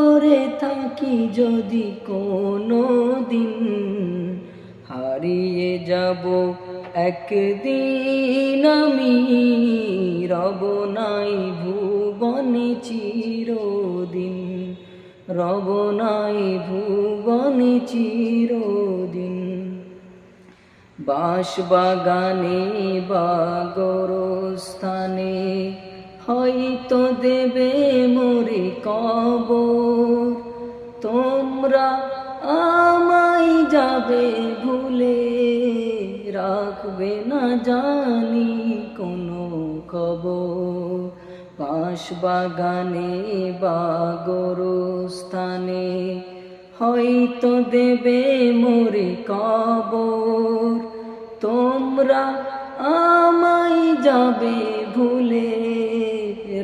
করে থাকি যদি কোনো দিন হারিয়ে যাব একদিন আমি, রব নাই ভুবনে চিরদিন। রব নাই ভুবনে চিরদিন। বাঁশ বাগানে বা গোরস্থানে হয়তো দেবে মোরে কবর তোমরা আমায় যাবে ভুলে রাখবে না জানি কোনো খবর। বাঁশ বাগানে বা গোরস্থানে হয়তো দেবে মোরে কবর। তোমরা আমায় যাবে ভুলে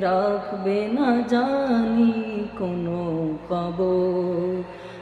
রাখবে না জানি কোনো খবর।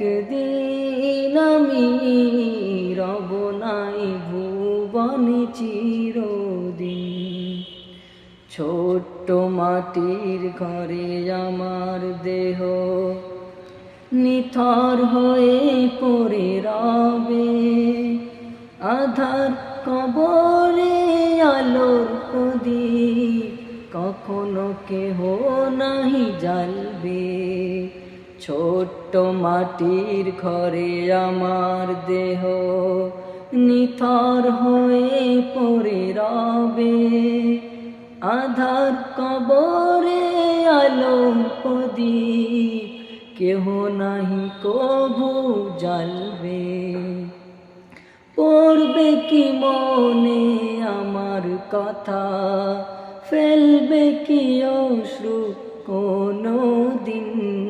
একদিন আমি রব নাই ভুবনে চিরদিন। ছোট্ট মাটির ঘরে আমার দেহ নিথর হয়ে পড়ে রবে। আধার কবরে আলোর প্রদীপ কখনো কেহ নাহি জ্বালবে। ছোট্ট মাটির ঘরে আমার দেহ নিথর হয়ে পড়ে রবে। আধার কবরে আলো প্রদীপ, কেহ নাহি কভু জ্বালবে। পড়বে কি মনে আমার কথা, ফেলবে কি অশ্রু কোনো দিন